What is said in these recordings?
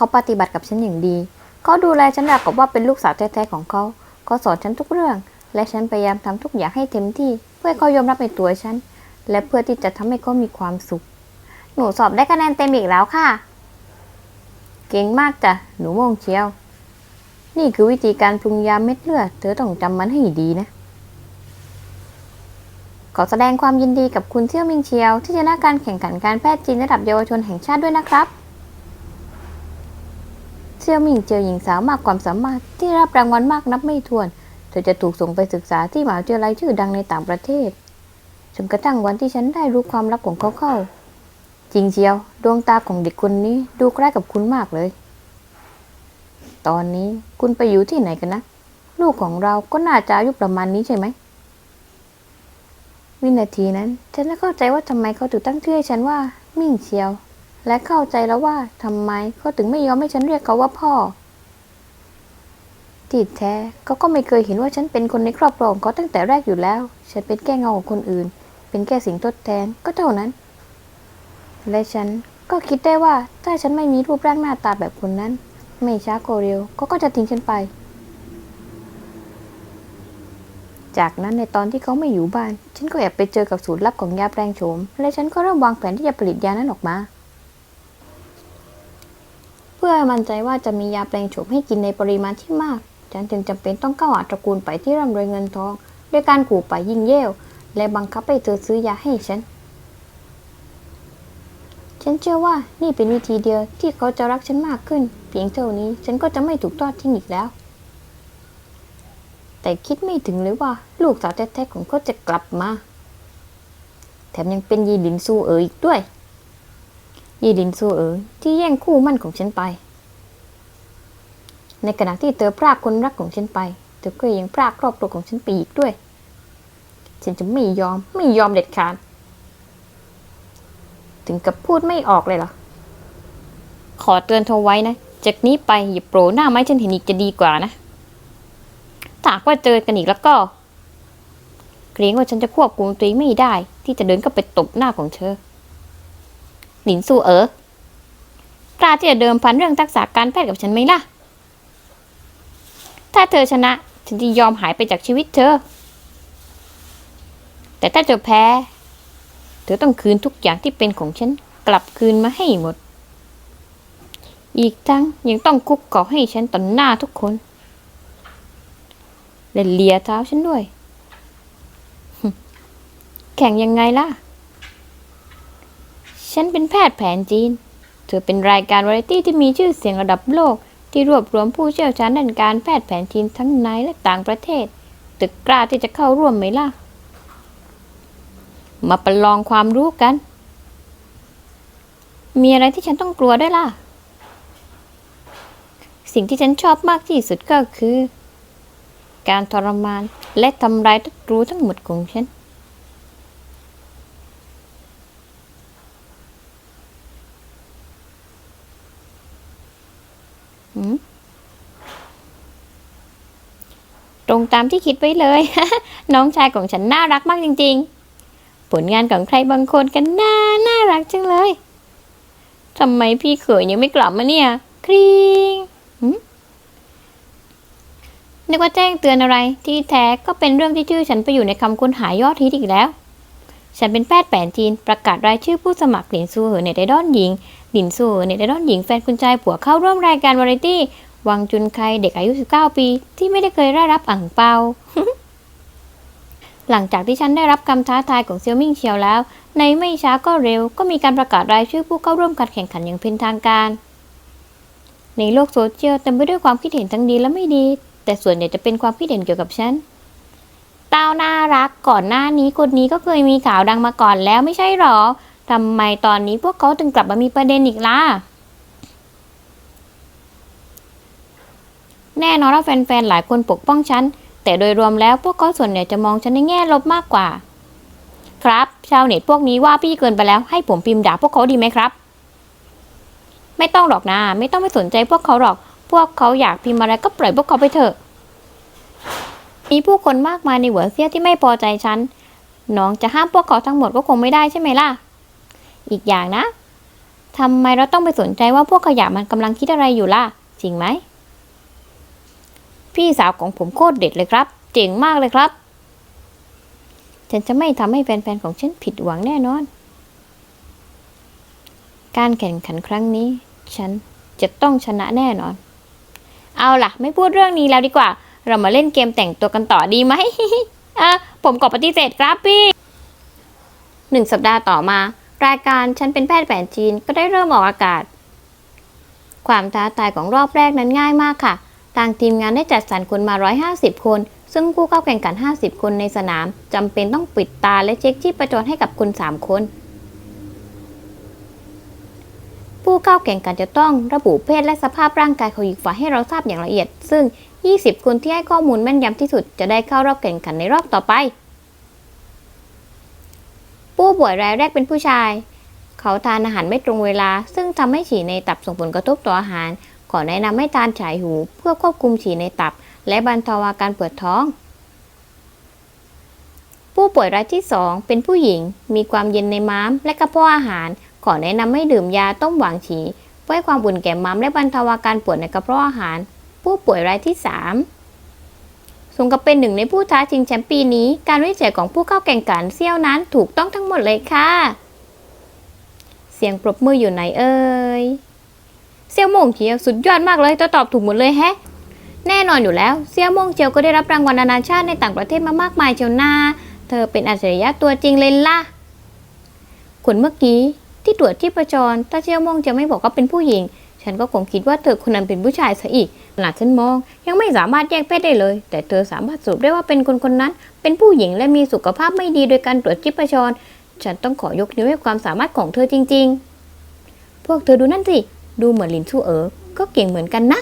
เขาปฏิบัติกับฉันอย่างดี เขาดูแลฉันราวกับว่าเป็นลูกสาวแท้ๆของเขา เขาสอนฉันทุกเรื่อง และฉันพยายามทำทุกอย่างให้เต็มที่ เพื่อเขายอมรับในตัวฉัน และเพื่อที่จะทำให้เขามีความสุข หนูสอบได้คะแนนเต็มอีกแล้วค่ะ เก่งมากจ้ะ หนูโมงเชียว นี่คือวิธีการปรุงยาเม็ดเลือด เธอต้องจำมันให้ดีนะขอแสดงความยินดีกับคุณเที่ยวมิงเชียว ที่ชนะการแข่งขันการแพทย์จีนระดับเยาวชนแห่งชาติด้วยนะครับ ซียวหมิงเจียวหญิงสาวมากความสามารถที่รับรางวัลมากนับไม่ถ้วน เธอจะถูกส่งไปศึกษาที่มหาวิทยาลัยชื่อดังในต่างประเทศจนกระทั่งวันที่ฉันได้รู้ความลับของเขาเข้า จริงเชียว ดวงตาของเด็กคนนี้ดูใกล้กับคุณมากเลย ตอนนี้คุณไปอยู่ที่ไหนกันนะ ลูกของเราก็น่าจะอายุประมาณนี้ใช่ไหมวินาทีนั้น ฉันได้เข้าใจว่าทำไมเขาถึงตั้งชื่อให้ฉันว่ามิ่งเชียว และเข้าใจแล้วว่าทำไมเขาถึงไม่ยอมให้ฉันเรียกเขาว่าพ่อที่แท้เขาก็ไม่เคยเห็นว่าฉันเป็นคนในครอบครัวของเขาตั้งแต่แรกอยู่แล้ว ฉันเป็นแค่เงาของคนอื่น เป็นแค่สิ่งทดแทนก็เท่านั้น และฉันก็คิดได้ว่าถ้าฉันไม่มีรูปร่างหน้าตาแบบคนนั้น ไม่ช้าก็เร็วเขาก็จะทิ้งฉันไป จากนั้นในตอนที่เขาไม่อยู่บ้าน ฉันก็แอบไปเจอกับสูตรลับของยาแปลงโฉม และฉันก็เริ่มวางแผนที่จะผลิตยานั้นออกมา เพื่อมั่นใจว่าจะมียาแปลงโฉมให้กินในปริมาณที่มาก ฉันจึงจำเป็นต้องเข้าหาตระกูลไปที่ร่ำรวยเงินทองด้วยการขู่ไปยิงเย่วและบังคับให้เธอซื้อยาให้ฉัน ฉันเชื่อว่านี่เป็นวิธีเดียวที่เขาจะรักฉันมากขึ้น เพียงเท่านี้ฉันก็จะไม่ถูกทอดทิ้งอีกแล้ว แต่คิดไม่ถึงเลยว่า ลูกสาวแท้ๆของเขาจะกลับมา แถมยังเป็นยีหลินซูเอ๋ออีกด้วย ยีหลินซูเอ๋อที่แย่งคู่มั่นของฉันไป ในขณะที่เธอพรากคนรักของฉันไป เธอก็ยังพรากครอบครัวของฉันไปอีกด้วย ฉันจะไม่ยอมไม่ยอมเด็ดขาด ถึงกับพูดไม่ออกเลยเหรอ ขอเตือนเธอไว้นะ จากนี้ไปอย่าโปรหน้าไม้ฉันเห็นอีกจะดีกว่านะถ้าหากว่าเจอกันอีกแล้วก็เกรงว่าฉันจะควบคุมตัวเองไม่ได้ ที่จะเดินก็ไปตบหน้าของเธอ หลินสู้เอ๋อกล้าที่จะเดิมพันเรื่องทักษะการแพทย์กับฉันไหมล่ะ ถ้าเธอชนะ ฉันจะยอมหายไปจากชีวิตเธอ แต่ถ้าเธอแพ้ เธอต้องคืนทุกอย่างที่เป็นของฉัน กลับคืนมาให้หมด อีกทั้งยังต้องคุกเข่าให้ฉันต่อหน้าทุกคน และเลียเท้าฉันด้วย แข่งยังไงล่ะ ฉันเป็นแพทย์แผนจีน เธอเป็นรายการวาไรตี้ที่มีชื่อเสียงระดับโลก ที่รวบรวมผู้เชี่ยวชาญด้านการแพทย์แผนจีนทั้งในและต่างประเทศ ตึกกล้าที่จะเข้าร่วมไหมล่ะ มาประลองความรู้กัน มีอะไรที่ฉันต้องกลัวด้วยล่ะ สิ่งที่ฉันชอบมากที่สุดก็คือ การทรมานและทำลายทุกรู้ทั้งหมดของฉัน ตามที่คิดไว้เลย น้องชายของฉันน่ารักมากจริง ๆ ผลงานของใครบางคนกันน่าน่ารักจังเลยทำไมพี่เขยยังไม่กลับมาเนี่ย ครีงนึกว่าแจ้งเตือนอะไรที่แท้ก็เป็นเรื่องที่ชื่อฉันไปอยู่ในคำค้นหายอดฮิตอีกแล้ว ฉันเป็นแพทย์แผนจีนประกาศรายชื่อผู้สมัครหลินซูเหอเน็ตไอดอลหญิงหลินซูเหอเน็ตไอดอลหญิงแฟนคุณชายผัวเข้าร่วมรายการวาไรตี้ วังจุนไคเด็กอายุ 19 ปี ที่ไม่ได้เคยได้รับอ่างเปา หลังจากที่ฉันได้รับคำท้าทายของเซียวมิงเชียวแล้ว ในไม่ช้าก็เร็วก็มีการประกาศรายชื่อผู้เข้าร่วมการแข่งขันอย่างเป็นทางการ ในโลกโซเชียลเต็มไปด้วยความคิดเห็นทั้งดีและไม่ดี แต่ส่วนใหญ่จะเป็นความคิดเห็นเกี่ยวกับฉันเต้าน่ารักก่อนหน้านี้คนนี้ก็เคยมีข่าวดังมาก่อนแล้วไม่ใช่หรอทำไมตอนนี้พวกเขาถึงกลับมามีประเด็นอีกล่ะ แน่นอนว่าแฟนๆ หลายคนปกป้องฉัน แต่โดยรวมแล้วพวกเขาส่วนใหญ่จะมองฉันในแง่ลบมากกว่า ครับ ชาวเน็ตพวกนี้ว่าพี่เกินไปแล้วให้ผมพิมพ์ด่าพวกเขาดีไหมครับ ไม่ต้องหรอกนะ ไม่ต้องไปสนใจพวกเขาหรอก พวกเขาอยากพิมพ์อะไรก็ปล่อยพวกเขาไปเถอะ มีผู้คนมากมายในหัวเสี้ยที่ไม่พอใจฉัน น้องจะห้ามพวกเขาทั้งหมดก็คงไม่ได้ใช่ไหมล่ะ อีกอย่างนะทำไมเราต้องไปสนใจว่าพวกขยะมันกำลังคิดอะไรอยู่ล่ะ จริงไหม พี่สาวของผมโคตรเด็ดเลยครับ เจ๋งมากเลยครับ ฉันจะไม่ทำให้แฟนๆของฉันผิดหวังแน่นอน การแข่งขันครั้งนี้ ฉันจะต้องชนะแน่นอน เอาล่ะ ไม่พูดเรื่องนี้แล้วดีกว่า เรามาเล่นเกมแต่งตัวกันต่อดีไหมอะผมขอปฏิเสธครับพี่หนึ่งสัปดาห์ต่อมา รายการฉันเป็นแพทย์แผนจีนก็ได้เริ่มออกอากาศ ความท้าทายของรอบแรกนั้นง่ายมากค่ะ ทางทีมงานได้จัดสรรคนมา 150 คน ซึ่งผู้เข้าแข่งขัน 50 คนในสนามจำเป็นต้องปิดตาและเช็คชีพจรให้กับคน 3 คน ผู้เข้าแข่งขันจะต้องระบุเพศและสภาพร่างกายของอีกฝ่ายให้เราทราบอย่างละเอียด ซึ่ง 20 คนที่ให้ข้อมูลแม่นยำที่สุดจะได้เข้ารอบแข่งขันในรอบต่อไป ผู้ป่วยรายแรกเป็นผู้ชาย เขาทานอาหารไม่ตรงเวลา ซึ่งทำให้ฉี่ในตับส่งผลกระทบต่ออาหาร ขอแนะนำให้ทานฉายหูเพื่อควบคุมฉี่ในตับ และบรรเทาอาการปวดท้อง ผู้ป่วยรายที่ 2 เป็นผู้หญิง มีความเย็นในม้ามและกระเพาะอาหาร ขอแนะนำให้ดื่มยาต้มหวางฉี่เพื่อให้ความอุ่นแก่ม้ามและบรรเทาอาการปวดในกระเพาะอาหาร ผู้ป่วยรายที่ 3สมกับเป็นหนึ่งในผู้ท้าชิงแชมป์ปีนี้ การวิจัยของผู้เข้าแข่งขันเซี่ยวนั้นถูกต้องทั้งหมดเลยค่ะ เสียงปรบมืออยู่ไหนเอ่ย เซี่ยวโมงเจียวสุดยอดมากเลยตัวตอบถูกหมดเลยแฮะ แน่นอนอยู่แล้วเซี่ยวโมงเจียวก็ได้รับรางวัลนานาชาติในต่างประเทศมามากมายเชียวนาเธอเป็นอัจฉริยะตัวจริงเลยล่ะคนเมื่อกี้ที่ตรวจที่ประจรถ้าเซี่ยวโมงเจียวไม่บอกว่าเป็นผู้หญิง ฉันก็คงคิดว่าเธอคนนั้นเป็นผู้ชายซะอีกขนาดฉันมอง ยังไม่สามารถแยกเพศได้เลย แต่เธอสามารถสรุปได้ว่าเป็นคนคนนั้น เป็นผู้หญิงและมีสุขภาพไม่ดีโดยการตรวจจิปจรฉันต้องขอยกนิ้วให้ความสามารถของเธอจริง ๆ พวกเธอดูนั่นสิ ดูเหมือนลินชูเอ๋อก็เก่งเหมือนกันนะ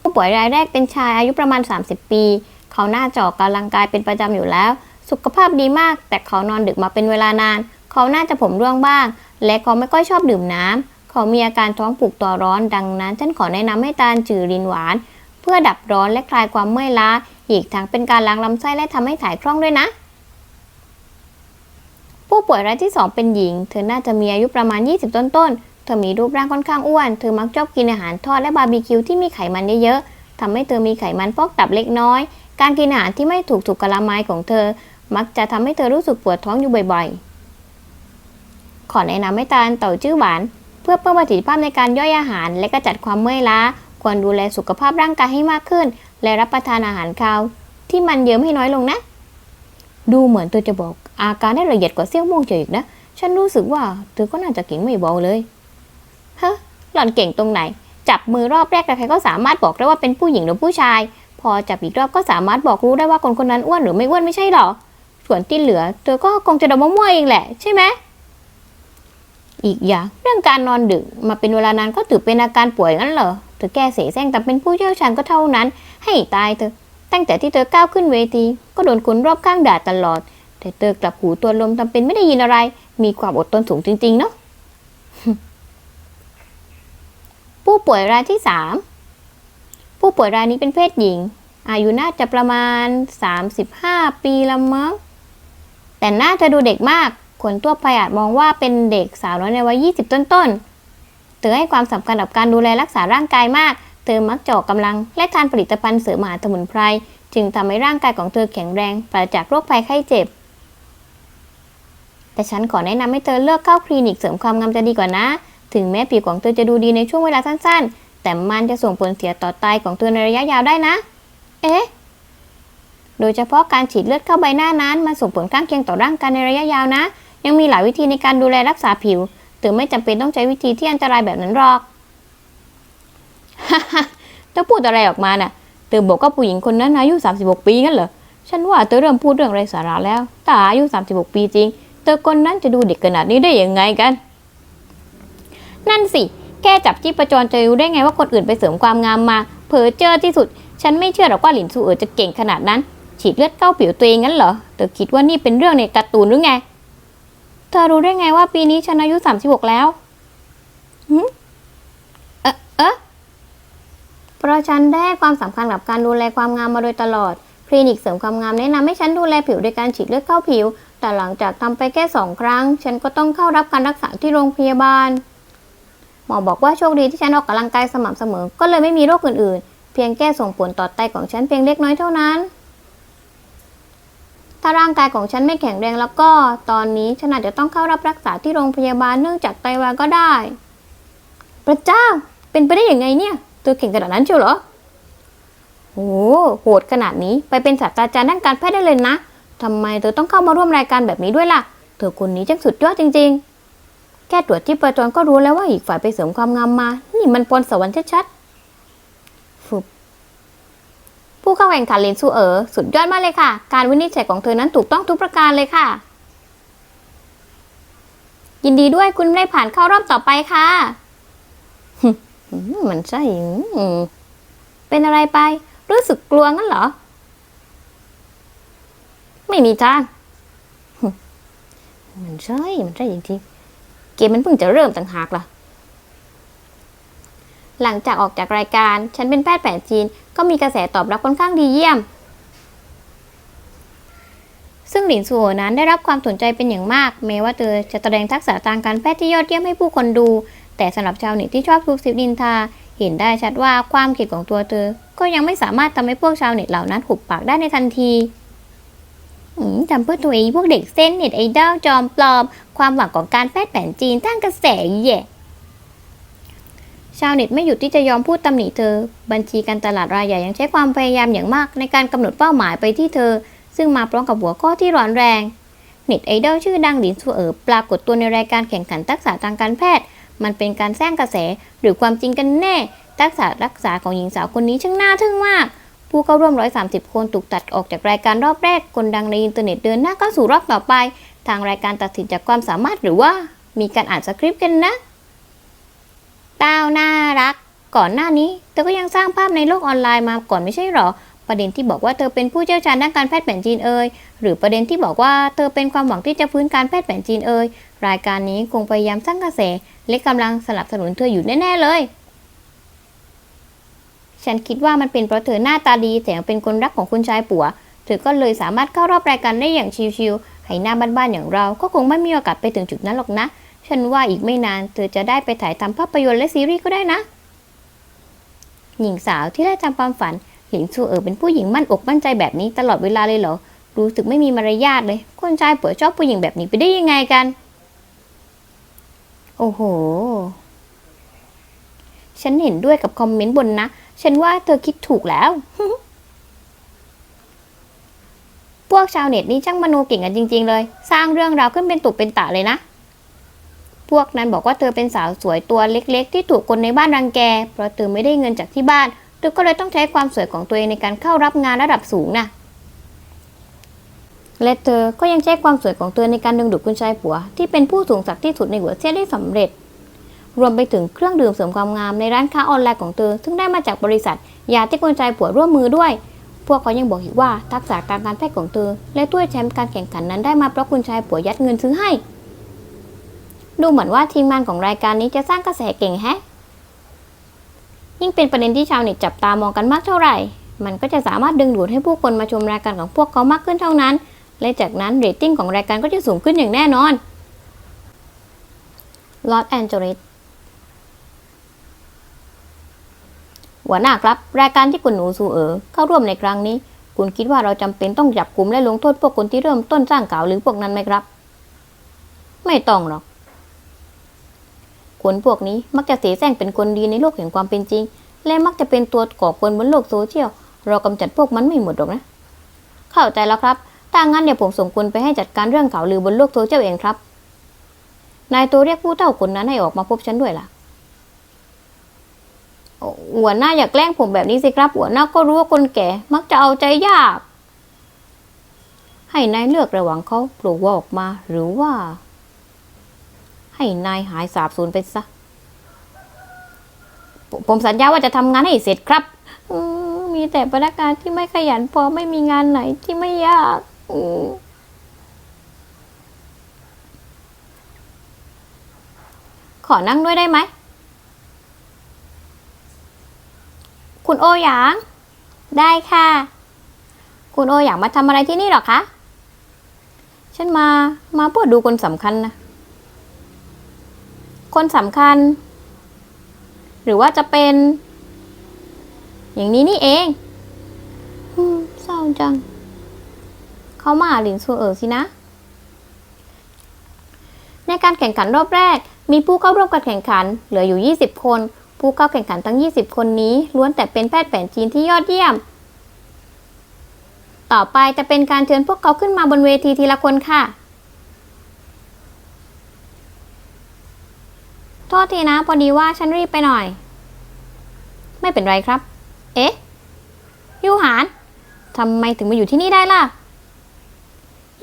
ผู้ป่วยรายแรกเป็นชายอายุประมาณ 30 ปี เขาหน้าจอกกำลังกายเป็นประจำอยู่แล้ว สุขภาพดีมาก แต่เขานอนดึกมาเป็นเวลานาน เขาน่าจะผมร่วงบ้าง และเขาไม่ค่อยชอบดื่มน้ำเขามีอาการท้องผูกตัวร้อน ดังนั้นฉันขอแนะนำให้ทานจือรินหวาน เพื่อดับร้อนและคลายความเมื่อยล้า อีกทั้งเป็นการล้างลำไส้และทำให้ถ่ายคล่องด้วยนะผู้ป่วยรายที่ 2 เป็นหญิง เธอน่าจะมีอายุประมาณ 20 ต้นๆ เธอมีรูปร่างค่อนข้างอ้วน เธอมักชอบกินอาหารทอดและบาร์บีคิวที่มีไขมันเยอะๆทำให้เธอมีไขมันพอกตับเล็กน้อย การกินอาหารที่ไม่ถูกสุขลักษณะของเธอ มักจะทำให้เธอรู้สึกปวดท้องอยู่บ่อยๆ ขอแนะนำให้ทานเต่าจื้อหวาน เพื่อเพิ่มประสิทธิภาพในการย่อยอาหาร และกระจัดความเมื่อยล้า ควรดูแลสุขภาพร่างกายให้มากขึ้น และรับประทานอาหารคาวที่มันเยิ้มให้น้อยลงนะ ดูเหมือนเธอจะบอก อาการได้ละเอียดกว่าเซี่ยวโมงเจียอีกนะ ฉันรู้สึกว่าเธอก็น่าจะเก่งไม่เบาเลย หล่อนเก่งตรงไหน จับมือรอบแรกใครๆก็สามารถบอกได้ว่าเป็นผู้หญิงหรือผู้ชาย พอจับอีกรอบก็สามารถบอกรู้ได้ว่าคนคนนั้นอ้วนหรือไม่อ้วนไม่ใช่หรอ ส่วนที่เหลือเธอก็คงจะดามั่วเองแหละใช่ไหมอีกอย่างเรื่องการนอนดึกมาเป็นเวลานานก็ถือเป็นอาการป่วยงั้นเหรอเธอแก้เสแสร้งแต่เป็นผู้เชี่ยวชาญก็เท่านั้น ให้ตายเธอะตั้งแต่ที่เธอก้าวขึ้นเวที ก็โดนคนรอบข้างด่าตลอด แต่เธอกลับหูตัวลมทำเป็นไม่ได้ยินอะไร มีความอดทนสูงจริงๆเนาะ ผู้ป่วยรายที่สามผู้ป่วยรายนี้เป็นเพศหญิง อายุน่าจะประมาณ 35 ปีละมั้ง แต่หน้าเธอดูเด็กมาก คนทั่วไปอาจมองว่าเป็นเด็กสาวน้อยในวัย 20 ต้นๆ เธอให้ความสำคัญกับการดูแลรักษาร่างกายมาก เธอมักจะออกกำลังและทานผลิตภัณฑ์เสริมอาหารสมุนไพร จึงทำให้ร่างกายของเธอแข็งแรงปราศจากโรคภัยไข้เจ็บ แต่ฉันขอแนะนำให้เธอเลือกเข้าคลินิกเสริมความงามจะดีกว่านะ ถึงแม้ผิวของเธอจะดูดีในช่วงเวลาสั้นๆ แต่มันจะส่งผลเสียต่อไตของเธอในระยะยาวได้นะ เอ๊ะ โดยเฉพาะการฉีดเลือดเข้าใบหน้านั้นมันส่งผลข้างเคียงต่อร่างกายในระยะยาวนะ ยังมีหลายวิธีในการดูแลรักษาผิวเธอไม่จำเป็นต้องใช้วิธีที่อันตรายแบบนั้นหรอกฮ่าฮ่าเธอพูดอะไรออกมาน่ะเธอบอกว่าผู้หญิงคนนั้นอายุ36 ปีงั้นเหรอฉันว่าเธอเริ่มพูดเรื่องไร้สาระแล้วถ้าอายุ36 ปีจริง เธอคนนั้นจะดูเด็กขนาดนี้ได้ยังไงกัน นั่นสิ แค่จับจีประจรจะรู้ได้ไงว่าคนอื่นไปเสริมความงามมา เผลอเจอที่สุด ฉันไม่เชื่อหรอกว่าหลินซูเอ๋อจะเก่งขนาดนั้น ฉีดเลือดเข้าผิวตัวเองงั้นเหรอ เธอคิดว่านี่เป็นเรื่องในการ์ตูนหรือไง เธอรู้ได้ไงว่าปีนี้ฉันอายุ36แล้วหืมเอ๊ะเอ๊ะเพราะฉันได้ความสำคัญกับการดูแลความงามมาโดยตลอด คลินิกเสริมความงามแนะนำให้ฉันดูแลผิวโดยการฉีดเลือดเข้าผิว แต่หลังจากทำไปแค่สองครั้ง ฉันก็ต้องเข้ารับการรักษาที่โรงพยาบาล หมอบอกว่าโชคดีที่ฉันออกกำลังกายสม่ำเสมอ ก็เลยไม่มีโรคอื่นๆ เพียงแค่ส่งผลต่อไตของฉันเพียงเล็กน้อยเท่านั้น ถ้าร่างกายของฉันไม่แข็งแรงแล้วก็ ตอนนี้ฉันอาจจะต้องเข้ารับรักษาที่โรงพยาบาลเนื่องจากไตวายก็ได้ พระเจ้า เป็นไปได้อยังไงเนี่ยเธอเก่งขนาดนั้นเชียวเหรอโอ้โหดขนาดนี้ไปเป็นศาสตราจารย์ด้านการแพทย์ได้เลยนะทำไมเธอต้องเข้ามาร่วมรายการแบบนี้ด้วยล่ะ เธอคนนี้จังสุดยอดจริง ๆ ค่ตรวจที่ประจรก็รู้แล้วว่าอีกฝ่ายไปเสริมความงามมา นี่มันปนสวรรค์ชัดๆฟุบผู้เข้าแข่งขันเลนซูเอ๋อสุดยอดมากเลยค่ะ การวินิจฉัยของเธอนั้นถูกต้องทุกประการเลยค่ะ ยินดีด้วยคุณได้ผ่านเข้ารอบต่อไปค่ะมันใช่เป็นอะไรไป รู้สึกกลัวงั้นเหรอ ไม่มีทางมันใช่ มันใช่จริงๆ เกมมันเพิ่งจะเริ่มต่างหากล่ะ หลังจากออกจากรายการ ฉันเป็นแพทย์แผนจีน ก็มีกระแสตอบรับค่อนข้างดีเยี่ยม ซึ่งหลินซูโอนั้นได้รับความสนใจเป็นอย่างมาก แม้ว่าเธอจะแสดงทักษะทางการแพทย์ที่ยอดเยี่ยมให้ผู้คนดู แต่สำหรับชาวเน็ตที่ชอบทุบซิบดินทา เห็นได้ชัดว่าความคิดของตัวเธอ ก็ยังไม่สามารถทำให้พวกชาวเน็ตเหล่านั้นหุบปากได้ในทันที อืมจำเพื่อตัวเองพวกเด็กเส้นเน็ตไอดอลจอมปลอม ความหวังของการแพทย์แผนจีนตั้งกระแสแย่ชาวเน็ตไม่หยุดที่จะยอมพูดตำหนิเธอ บัญชีการตลาดรายใหญ่ยังใช้ความพยายามอย่างมากในการกำหนดเป้าหมายไปที่เธอ ซึ่งมาพร้อมกับหัวข้อที่ร้อนแรง เน็ตไอดอลชื่อดังหลินซูเอ๋อปรากฏตัวในรายการแข่งขันทักษะทางการแพทย์ มันเป็นการสร้างกระแสหรือความจริงกันแน่ ทักษะรักษาของหญิงสาวคนนี้ช่างน่าทึ่งมาก ผู้เข้าร่วม 130 คนถูกตัดออกจากรายการรอบแรก คนดังในอินเทอร์เน็ตเดินหน้าเข้าสู่รอบต่อไป ทางรายการตัดสินจากความสามารถหรือว่ามีการอ่านสคริปต์กันนะต้าวน่ารัก ก่อนหน้านี้เธอก็ยังสร้างภาพในโลกออนไลน์มาก่อนไม่ใช่หรอ ประเด็นที่บอกว่าเธอเป็นผู้เชี่ยวชาญด้านการแพทย์แผนจีนเอ่ย หรือประเด็นที่บอกว่าเธอเป็นความหวังที่จะฟื้นการแพทย์แผนจีนเอ่ย รายการนี้คงพยายามสร้างกระแสและกำลังสนับสนุนเธออยู่แน่ๆเลย ฉันคิดว่ามันเป็นเพราะเธอหน้าตาดีแถมเป็นคนรักของคุณชายปัว เธอก็เลยสามารถเข้ารอบรายการได้อย่างชิวๆให้หน้าบ้านๆอย่างเรา ก็คงไม่มีโอกาสไปถึงจุดนั้นหรอกนะ ฉันว่าอีกไม่นาน เธอจะได้ไปถ่ายทำภาพยนตร์และซีรีส์ก็ได้นะ หญิงสาวที่ได้ทำความฝัน หลินซูเอ๋อเป็นผู้หญิงมั่นอกมั่นใจแบบนี้ตลอดเวลาเลยเหรอ รู้สึกไม่มีมารยาทเลย คนชายปัวชอบผู้หญิงแบบนี้ไปได้ยังไงกัน โอ้โห ฉันเห็นด้วยกับคอมเมนต์บนนะ ฉันว่าเธอคิดถูกแล้ว พวกชาวเน็ตนี่ช่างมโนเก่งกันจริง ๆ เลย สร้างเรื่องราวขึ้นเป็นตุกเป็นตะเลยนะ พวกนั้นบอกว่าเธอเป็นสาวสวยตัวเล็ก ๆ ที่ถูกคนในบ้านรังแก เพราะเธอไม่ได้เงินจากที่บ้าน เธอก็เลยต้องใช้ความสวยของตัวเองในการเข้ารับงานระดับสูงนะและเธอก็ยังใช้ความสวยของเธอในการดึงดูดคุณชายผัว ที่เป็นผู้สูงศักดิ์ที่สุดในหัวเซียได้สำเร็จ รวมไปถึงเครื่องดื่มเสริมความงามในร้านค้าออนไลน์ของเธอ ซึ่งได้มาจากบริษัทยาที่คุณชายผัวร่วมมือด้วย พวกเขายังบอกอีกว่าทักษะการการแพทย์ของเธอ และถ้วยแชมป์การแข่งขันนั้นได้มาเพราะคุณชายผัวยัดเงินซื้อให้ ดูเหมือนว่าทีมงานของรายการนี้จะสร้างกระแสเก่งแฮะยิ่งเป็นประเด็นที่ชาวเน็ตจับตามองกันมากเท่าไหร่ มันก็จะสามารถดึงดูดให้ผู้คนมาชมรายการของพวกเขามากขึ้นเท่านั้น และจากนั้นเรตติ้งของรายการก็จะสูงขึ้นอย่างแน่นอนลอสแอนเจลิส หัวหน้าครับ รายการที่คุณหนูซูเอ๋อเข้าร่วมในครั้งนี้ คุณคิดว่าเราจำเป็นต้องจับกลุ่มและลงโทษพวกคนที่เริ่มต้นสร้างข่าวหรือพวกนั้นไหมครับ ไม่ต้องหรอก คนพวกนี้มักจะเสแสร้งเป็นคนดีในโลกแห่งความเป็นจริง และมักจะเป็นตัวก่อกวนบนโลกโซเชียล เรากำจัดพวกมันไม่หมดหรอกนะ เข้าใจแล้วครับ ถ้างั้นเดี๋ยวผมส่งคุณไปให้จัดการเรื่องข่าวลือบนโลกโซเชียลเองครับ นายตัวเรียกผู้เท่าคนนั้นให้ออกมาพบฉันด้วยล่ะ หัวหน้าอย่าแกล้งผมแบบนี้สิครับ หัวหน้าก็รู้ว่าคนแก่ มักจะเอาใจยาก ให้นายเลือกระหว่างเขาปลูกว่าออกมา หรือว่า ให้นายหายสาบสูญไปซะผมสัญญาว่าจะทำงานให้เสร็จครับมีแต่พนักงานที่ไม่ขยันพอไม่มีงานไหนที่ไม่ยากอขอนั่งด้วยได้ไหม คุณโอหยาง ได้ค่ะ คุณโอหยางมาทำอะไรที่นี่หรอคะ ฉันมา มาเพื่อดูคนสำคัญนะ คนสำคัญ หรือว่าจะเป็น อย่างนี้นี่เองอืมเศร้าจัง เขามาหาหลินซูเอ๋อสินะ ในการแข่งขันรอบแรก มีผู้เข้าร่วมการแข่งขัน เหลืออยู่ 20 คน ผู้เข้าแข่งขันทั้ง 20 คนนี้ล้วนแต่เป็นแพทย์แผนจีนที่ยอดเยี่ยม ต่อไปจะเป็นการเชิญพวกเขาขึ้นมาบนเวทีทีละคนค่ะ โทษทีนะพอดีว่าฉันรีบไปหน่อย ไม่เป็นไรครับ เอ๊ะยูหานทำไมถึงมาอยู่ที่นี่ได้ล่ะ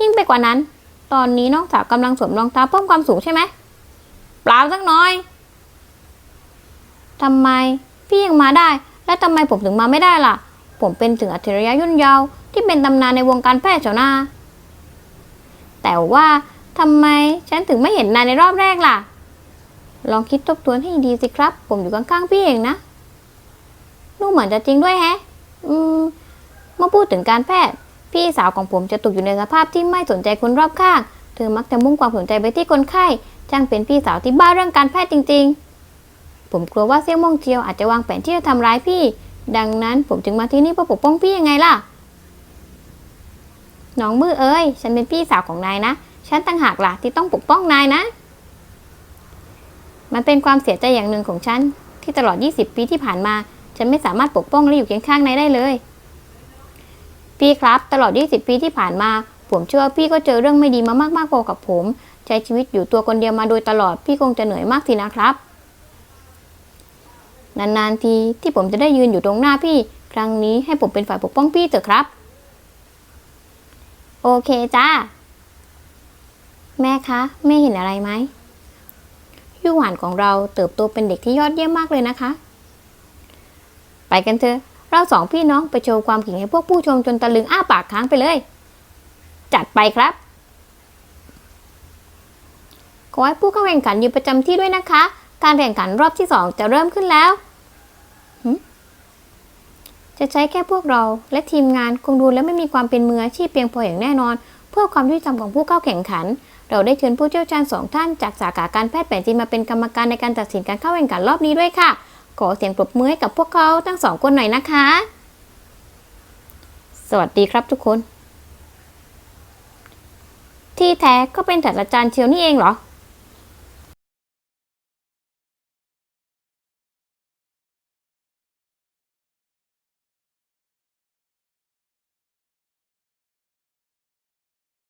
ยิ่งไปกว่านั้น ตอนนี้น้องสาวกำลังสวมรองเท้าเพิ่มความสูงใช่ไหมเปล่าสักน้อย ทำไม พี่ยังมาได้ และทำไมผมถึงมาไม่ได้ล่ะ ผมเป็นถึงอัจฉริยะยุ่นยาวที่เป็นตำนานในวงการแพทย์เจ้านาแต่ว่าทำไมฉันถึงไม่เห็นนายในรอบแรกล่ะ ลองคิดทบทวนให้ดีสิครับ ผมอยู่ข้างๆพี่เองนะดูเหมือนจะจริงด้วยแฮะ อืม เมื่อพูดถึงการแพทย์ พี่สาวของผมจะตกอยู่ในสภาพที่ไม่สนใจคนรอบข้าง เธอมักจะมุ่งความสนใจไปที่คนไข้ช่างเป็นพี่สาวที่บ้าเรื่องการแพทย์จริง ๆ ผมกลัวว่าเซี่ยวมงเจียวอาจจะวางแผนที่จะทำร้ายพี่ ดังนั้นผมจึงมาที่นี่เพื่อปกป้องพี่ยังไงล่ะ น้องมือเอ้ย ฉันเป็นพี่สาวของนายนะ ฉันต่างหากล่ะที่ต้องปกป้องนายนะ มันเป็นความเสียใจอย่างหนึ่งของฉันที่ตลอด 20 ปีที่ผ่านมา ฉันไม่สามารถปกป้องและอยู่เคียงข้างนายได้เลย พี่ครับ ตลอด 20 ปีที่ผ่านมา ผมเชื่อว่าพี่ก็เจอเรื่องไม่ดีมามากมากพอกับผม ใช้ชีวิตอยู่ตัวคนเดียวมาโดยตลอด พี่คงจะเหนื่อยมากสินะครับ นานๆทีที่ผมจะได้ยืนอยู่ตรงหน้าพี่ ครั้งนี้ให้ผมเป็นฝ่ายปกป้องพี่เถอะครับ โอเคจ้า แม่คะแม่เห็นอะไรไหมยู่หวานของเราเติบโตเป็นเด็กที่ยอดเยี่ยมมากเลยนะคะ ไปกันเถอะ เราสองพี่น้องไปโชว์ความเก่งให้พวกผู้ชมจนตะลึงอ้าปากค้างไปเลย จัดไปครับ ขอให้ผู้เข้าแข่งขันอยู่ประจำที่ด้วยนะคะ การแข่งขันรอบที่สองจะเริ่มขึ้นแล้ว จะใช้แค่พวกเราและทีมงานคงดูแล้วไม่มีความเป็นมืออาชีพเพียงพออย่างแน่นอน เพื่อความยุติธรรมของผู้เข้าแข่งขัน เราได้เชิญผู้เชี่ยวชาญสองท่านจากสาขาการแพทย์แผนจีนมาเป็นกรรมการในการตัดสินการเข้าแข่งขันรอบนี้ด้วยค่ะ ขอเสียงปรบมือให้กับพวกเขาทั้งสองคนหน่อยนะคะ สวัสดีครับทุกคน ที่แท้ก็เป็นศาสตราจารย์เชียวนี่เองเหรอ